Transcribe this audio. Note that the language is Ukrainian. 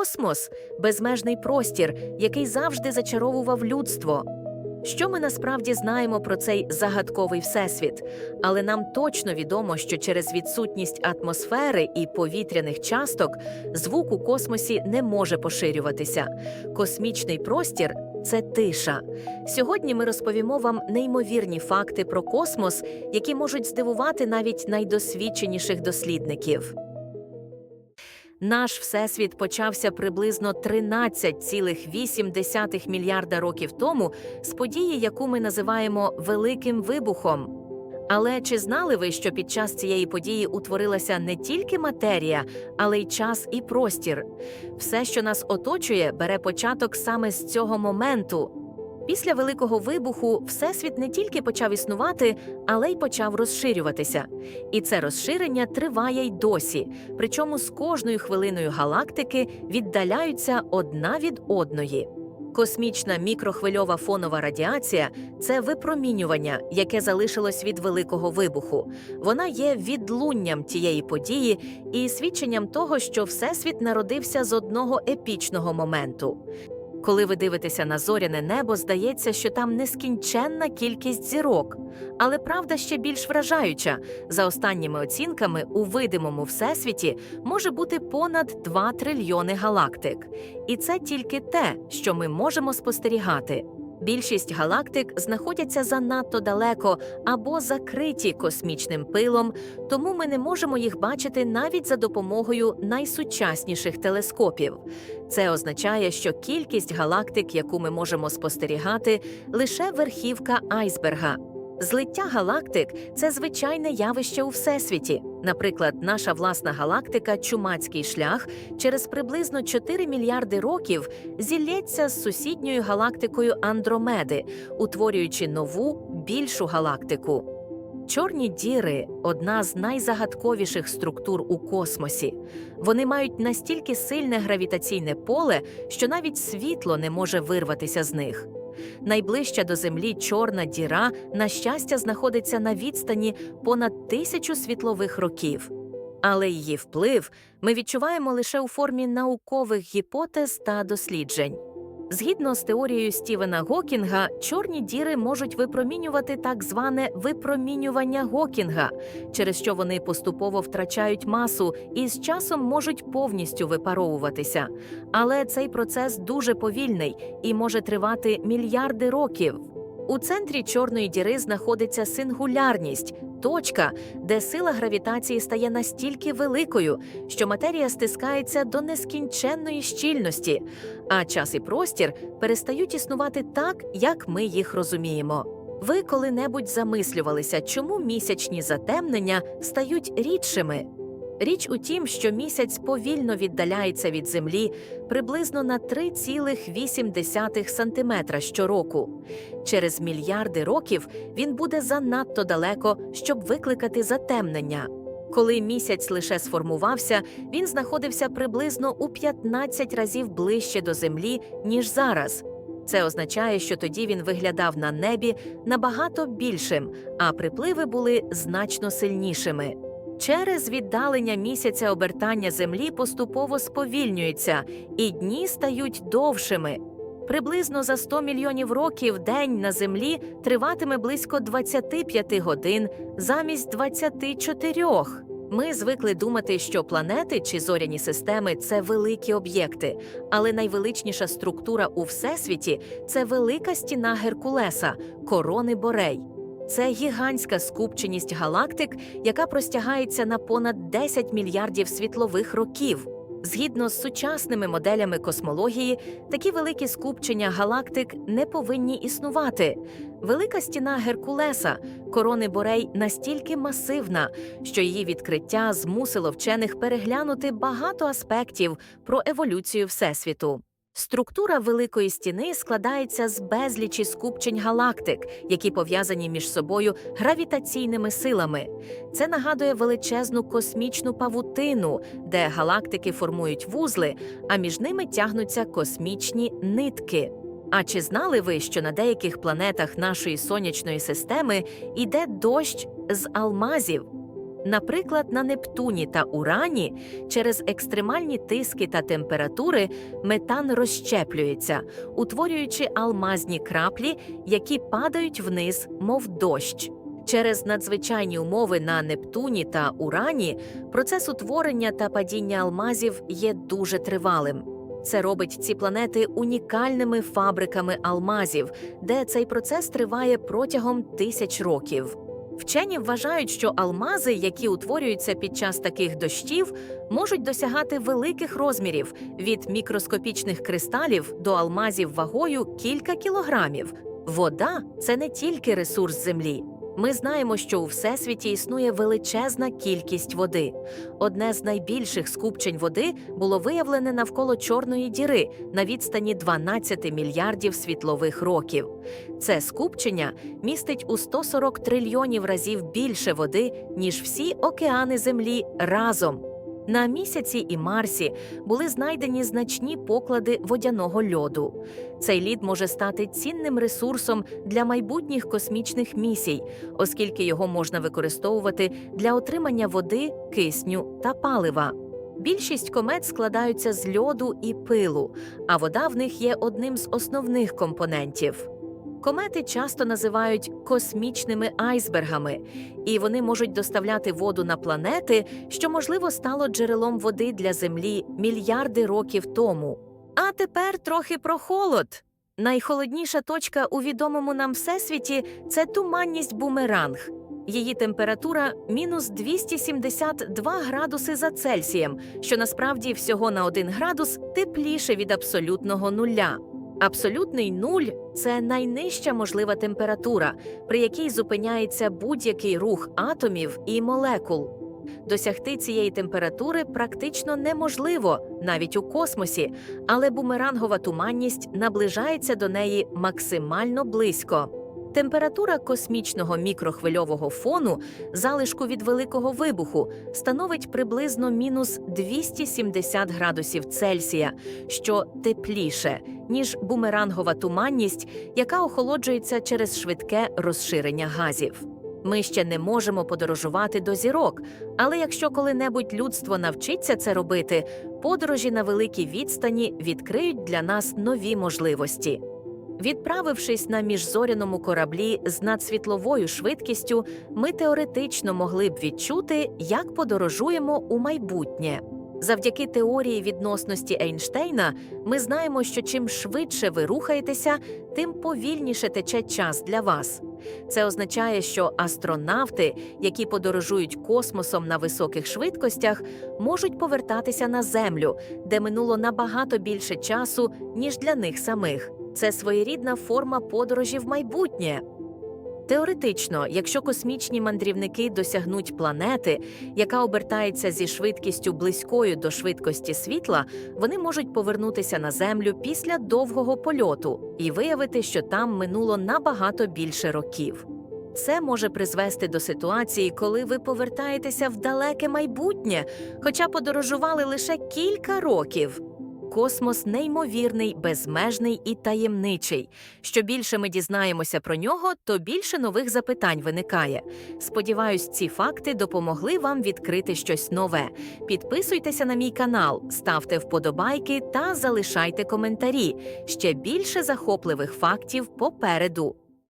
Космос безмежний простір, який завжди зачаровував людство. Що ми насправді знаємо про цей загадковий всесвіт? Але нам точно відомо, що через відсутність атмосфери і повітряних часток звук у космосі не може поширюватися. Космічний простір це тиша. Сьогодні ми розповімо вам неймовірні факти про космос, які можуть здивувати навіть найдосвідченіших дослідників. Наш всесвіт почався приблизно 13,8 мільярда років тому з події, яку ми називаємо Великим вибухом. Але чи знали ви, що під час цієї події утворилася не тільки матерія, але й час і простір? Все, що нас оточує, бере початок саме з цього моменту. Після великого вибуху всесвіт не тільки почав існувати, але й почав розширюватися. І це розширення триває й досі. Причому з кожною хвилиною галактики віддаляються одна від одної. Космічна мікрохвильова фонова радіація це випромінювання, яке залишилось від великого вибуху. Вона є відлунням тієї події і свідченням того, що всесвіт народився з одного епічного моменту. Коли ви дивитеся на зоряне небо, здається, що там нескінченна кількість зірок. Але правда ще більш вражаюча. За останніми оцінками, у видимому всесвіті може бути понад 2 трильйони галактик. І це тільки те, що ми можемо спостерігати. Більшість галактик знаходяться занадто далеко або закриті космічним пилом, тому ми не можемо їх бачити навіть за допомогою найсучасніших телескопів. Це означає, що кількість галактик, яку ми можемо спостерігати, лише верхівка айсберга. Злиття галактик це звичайне явище у всесвіті. Наприклад, наша власна галактика Чумацький шлях через приблизно 4 мільярди років зілється з сусідньою галактикою Андромеди, утворюючи нову більшу галактику. Чорні діри одна з найзагадковіших структур у космосі. Вони мають настільки сильне гравітаційне поле, що навіть світло не може вирватися з них. Найближча до Землі чорна діра, на щастя, знаходиться на відстані понад тисячу світлових років. Але її вплив ми відчуваємо лише у формі наукових гіпотез та досліджень. Згідно з теорією Стівена Гокінга, чорні діри можуть випромінювати так зване випромінювання Гокінга, через що вони поступово втрачають масу і з часом можуть повністю випаровуватися. Але цей процес дуже повільний і може тривати мільярди років. У центрі чорної діри знаходиться сингулярність, точка, де сила гравітації стає настільки великою, що матерія стискається до нескінченної щільності, а час і простір перестають існувати так, як ми їх розуміємо. Ви коли-небудь замислювалися, чому місячні затемнення стають рідшими? Річ у тім, що місяць повільно віддаляється від Землі приблизно на 3,8 сантиметра щороку. Через мільярди років він буде занадто далеко, щоб викликати затемнення. Коли місяць лише сформувався, він знаходився приблизно у 15 разів ближче до Землі, ніж зараз. Це означає, що тоді він виглядав на небі набагато більшим, а припливи були значно сильнішими. Через віддалення місяця обертання Землі поступово сповільнюється, і дні стають довшими. Приблизно за 100 мільйонів років день на Землі триватиме близько 25 годин замість 24. Ми звикли думати, що планети чи зоряні системи це великі об'єкти, але найвеличніша структура у всесвіті це велика стіна Геркулеса, корони Борей. Це гігантська скупченість галактик, яка простягається на понад 10 мільярдів світлових років. Згідно з сучасними моделями космології, такі великі скупчення галактик не повинні існувати. Велика стіна Геркулеса, корони Борей, настільки масивна, що її відкриття змусило вчених переглянути багато аспектів про еволюцію Всесвіту. Структура великої стіни складається з безлічі скупчень галактик, які пов'язані між собою гравітаційними силами. Це нагадує величезну космічну павутину, де галактики формують вузли, а між ними тягнуться космічні нитки. А чи знали ви, що на деяких планетах нашої сонячної системи йде дощ з алмазів? Наприклад, на Нептуні та Урані через екстремальні тиски та температури метан розщеплюється, утворюючи алмазні краплі, які падають вниз, мов дощ. Через надзвичайні умови на Нептуні та Урані процес утворення та падіння алмазів є дуже тривалим. Це робить ці планети унікальними фабриками алмазів, де цей процес триває протягом тисяч років. Вчені вважають, що алмази, які утворюються під час таких дощів, можуть досягати великих розмірів від мікроскопічних кристалів до алмазів вагою кілька кілограмів. Вода це не тільки ресурс землі. Ми знаємо, що у всесвіті існує величезна кількість води. Одне з найбільших скупчень води було виявлене навколо Чорної діри на відстані 12 мільярдів світлових років. Це скупчення містить у 140 трильйонів разів більше води, ніж всі океани Землі разом. На місяці і Марсі були знайдені значні поклади водяного льоду. Цей лід може стати цінним ресурсом для майбутніх космічних місій, оскільки його можна використовувати для отримання води, кисню та палива. Більшість комет складаються з льоду і пилу, а вода в них є одним з основних компонентів. Комети часто називають космічними айсбергами, і вони можуть доставляти воду на планети, що можливо стало джерелом води для Землі мільярди років тому. А тепер трохи про холод. Найхолодніша точка у відомому нам всесвіті це туманність бумеранг. Її температура мінус 272 градуси за Цельсієм, що насправді всього на 1 градус тепліше від абсолютного нуля. Абсолютний нуль це найнижча можлива температура, при якій зупиняється будь-який рух атомів і молекул. Досягти цієї температури практично неможливо навіть у космосі, але бумерангова туманність наближається до неї максимально близько. Температура космічного мікрохвильового фону, залишку від великого вибуху, становить приблизно мінус 270 градусів Цельсія, що тепліше, ніж бумерангова туманність, яка охолоджується через швидке розширення газів. Ми ще не можемо подорожувати до зірок, але якщо коли-небудь людство навчиться це робити, подорожі на великій відстані відкриють для нас нові можливості. Відправившись на міжзоряному кораблі з надсвітловою швидкістю, ми теоретично могли б відчути, як подорожуємо у майбутнє. Завдяки теорії відносності Ейнштейна ми знаємо, що чим швидше ви рухаєтеся, тим повільніше тече час для вас. Це означає, що астронавти, які подорожують космосом на високих швидкостях, можуть повертатися на Землю, де минуло набагато більше часу, ніж для них самих. Це своєрідна форма подорожі в майбутнє. Теоретично, якщо космічні мандрівники досягнуть планети, яка обертається зі швидкістю близькою до швидкості світла, вони можуть повернутися на Землю після довгого польоту і виявити, що там минуло набагато більше років. Це може призвести до ситуації, коли ви повертаєтеся в далеке майбутнє, хоча подорожували лише кілька років. Космос неймовірний, безмежний і таємничий. Що більше ми дізнаємося про нього, то більше нових запитань виникає. Сподіваюсь, ці факти допомогли вам відкрити щось нове. Підписуйтеся на мій канал, ставте вподобайки та залишайте коментарі. Ще більше захопливих фактів попереду.